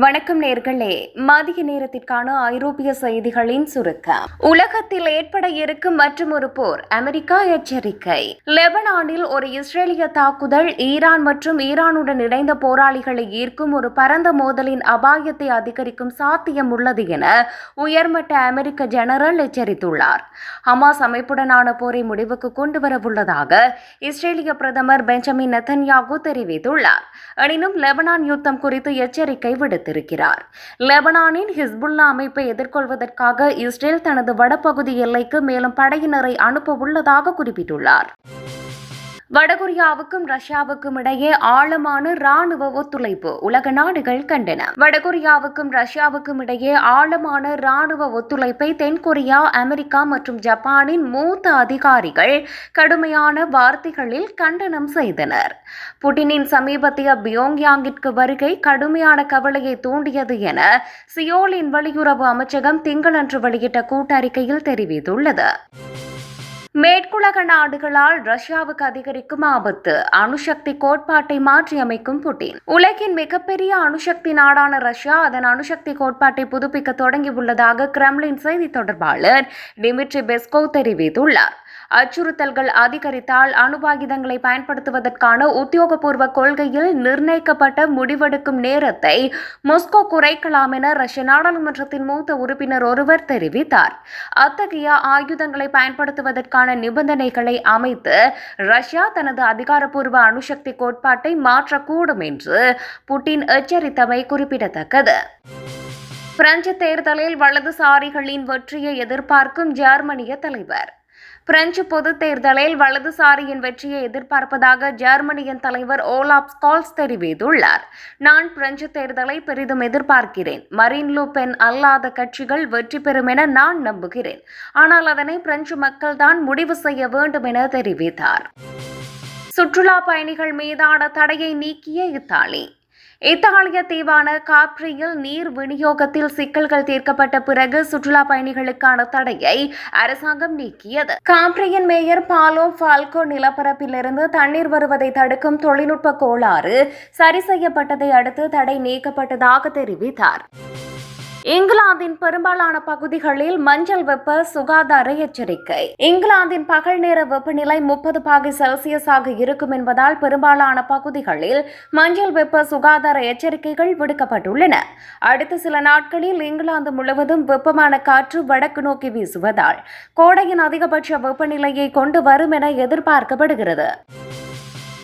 வணக்கம் நேர்களே. மதிய நேரத்திற்கான ஐரோப்பிய செய்திகளின் சுருக்கம். உலகத்தில் ஏற்பட இருக்கும் மற்றும் ஒரு போர் அமெரிக்கா எச்சரிக்கை. லெபனானில் ஒரு இஸ்ரேலிய தாக்குதல் ஈரான் மற்றும் ஈரானுடன் இணைந்த போராளிகளை ஈர்க்கும் ஒரு பரந்த மோதலின் அபாயத்தை அதிகரிக்கும் சாத்தியம் உள்ளது என உயர்மட்ட அமெரிக்க ஜெனரல் எச்சரித்துள்ளார். ஹமாஸ் அமைப்புடனான போரை முடிவுக்கு கொண்டு வரவுள்ளதாக இஸ்ரேலிய பிரதமர் பெஞ்சமின் நெத்தன்யாகு தெரிவித்துள்ளார். எனினும் லெபனான் யுத்தம் குறித்து எச்சரிக்கை விடுத்து விடுத்திருக்கிறார் லெபனானின் ஹிஸ்புல்லா அமைப்பை எதிர்கொள்வதற்காக இஸ்ரேல் தனது வடபகுதி எல்லைக்கு மேலும் படையினரை அனுப்ப உள்ளதாக குறிப்பிட்டுள்ளார். வடகொரியாவுக்கும் ரஷ்யாவுக்கும் இடையே ஆழமான ராணுவ ஒத்துழைப்பு உலக நாடுகள் கண்டன. வடகொரியாவுக்கும் ரஷ்யாவுக்கும் இடையே ஆழமான ராணுவ ஒத்துழைப்பை தென்கொரியா அமெரிக்கா மற்றும் ஜப்பானின் மூத்த அதிகாரிகள் கடுமையான வார்த்தைகளில் கண்டனம் செய்தனர். புட்டினின் சமீபத்திய பியோங்யாங்கிற்கு வருகை கடுமையான கவலையை தூண்டியது என சியோலின் வெளியுறவு அமைச்சகம் திங்களன்று வெளியிட்ட கூட்டறிக்கையில் தெரிவித்துள்ளது. மேற்குலக நாடுகளால் ரஷ்யாவுக்கு அதிகரிக்கும் ஆபத்து. அணுசக்தி கோட்பாட்டை மாற்றியமைக்கும் புட்டின். உலகின் மிகப்பெரிய அணுசக்தி நாடான ரஷ்யா அதன் அணுசக்தி கோட்பாட்டை புதுப்பிக்க தொடங்கியுள்ளதாக கிரெம்லின் செய்தி தொடர்பாளர் டிமிட்ரி பெஸ்கோவ் தெரிவித்துள்ளார். அச்சுறுத்தல்கள் அதிகரித்தால் அணுவாயுதங்களை பயன்படுத்துவதற்கான உத்தியோகபூர்வ கொள்கையில் நிர்ணயிக்கப்பட்ட முடிவெடுக்கும் நேரத்தை மொஸ்கோ குறைக்கலாம் என ரஷ்ய நாடாளுமன்றத்தின் மூத்த உறுப்பினர் ஒருவர் தெரிவித்தார். அத்தகைய ஆயுதங்களை பயன்படுத்துவதற்கான நிபந்தனைகளை அமைத்து ரஷ்யா தனது அதிகாரப்பூர்வ அணுசக்தி கோட்பாட்டை மாற்றக்கூடும் என்று புட்டின் எச்சரித்தமை குறிப்பிடத்தக்கது. பிரெஞ்சு தேர்தலில் வலதுசாரிகளின் வெற்றியை எதிர்பார்க்கும் ஜெர்மனிய தலைவர். பிரெஞ்சு பொதுத் தேர்தலில் வலதுசாரியின் வெற்றியை எதிர்பார்ப்பதாக ஜெர்மனியின் தலைவர் ஓலாப் ஸ்கால்ஸ் தெரிவித்துள்ளார். நான் பிரெஞ்சு தேர்தலை பெரிதும் எதிர்பார்க்கிறேன். மரீன் லூ பென் அல்லாத கட்சிகள் வெற்றி பெறும் என நான் நம்புகிறேன். ஆனால் அதனை பிரெஞ்சு மக்கள் தான் முடிவு செய்ய வேண்டும் என தெரிவித்தார். சுற்றுலா பயணிகள் மீதான தடையை நீக்கிய இத்தாலி. இத்தாலிய தீவான காப்ரியில் நீர் விநியோகத்தில் சிக்கல்கள் தீர்க்கப்பட்ட பிறகு சுற்றுலா பயணிகளுக்கான தடையை அரசாங்கம் நீக்கியது. காப்ரியின் மேயர் பாலோ ஃபால்கோ நிலப்பரப்பிலிருந்து தண்ணீர் வருவதை தடுக்கும் தொழில்நுட்ப கோளாறு சரி செய்யப்பட்டதை அடுத்து தடை நீக்கப்பட்டதாக தெரிவித்தார். இங்கிலாந்தின் பெரும்பாலான பகுதிகளில் மஞ்சள் வெப்ப சுகாதார எச்சரிக்கை. இங்கிலாந்தின் பகல் நேர வெப்பநிலை முப்பது பாகை செல்சியஸாக இருக்கும் என்பதால் பெரும்பாலான பகுதிகளில் மஞ்சள் வெப்ப சுகாதார எச்சரிக்கைகள் விடுக்கப்பட்டுள்ளன. அடுத்த சில நாட்களில் இங்கிலாந்து முழுவதும் வெப்பமான காற்று வடக்கு நோக்கி வீசுவதால் கோடையின் அதிகபட்ச வெப்பநிலையை கொண்டு வரும் என எதிர்பார்க்கப்படுகிறது.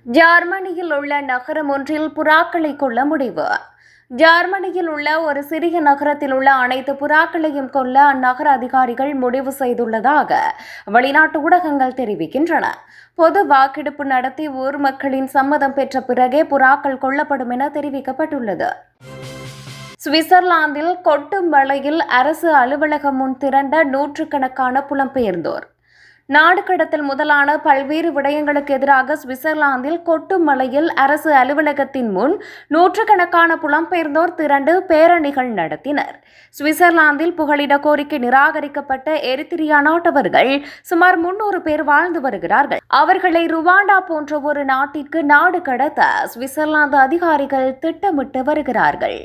ஜெர்மனியில் உள்ள நகரம் ஒன்றில் புறாக்களை கொள்ள முடிவு. ஜெர்மனியில் உள்ள ஒரு சிறிய நகரத்தில் உள்ள அனைத்து புறாக்களையும் கொல்ல அந்நகர அதிகாரிகள் முடிவு செய்துள்ளதாக வெளிநாட்டு ஊடகங்கள் தெரிவிக்கின்றன. பொது வாக்கெடுப்பு நடத்தி ஊர் மக்களின் சம்மதம் பெற்ற பிறகே புறாக்கள் கொல்லப்படும் என தெரிவிக்கப்பட்டுள்ளது. சுவிட்சர்லாந்தில் கொட்டும் மழையில் அரசு அலுவலகம் முன் திரண்ட நூற்றுக்கணக்கான புலம்பெயர்ந்தோர். நாடு கடத்தல் முதலான பல்வேறு விடயங்களுக்கு எதிராக சுவிட்சர்லாந்தில் கொட்டும் மலையில் அரசு அலுவலகத்தின் முன் நூற்றுக்கணக்கான புலம்பெயர்ந்தோர் திரண்டு பேரணிகள் நடத்தினர். சுவிட்சர்லாந்தில் புகலிட கோரிக்கை நிராகரிக்கப்பட்ட எரித்திரியா நாட்டவர்கள் சுமார் முன்னூறு பேர் வாழ்ந்து வருகிறார்கள். அவர்களை ருவாண்டா போன்ற ஒரு நாட்டிற்கு நாடு கடத்த சுவிட்சர்லாந்து அதிகாரிகள் திட்டமிட்டு வருகிறார்கள்.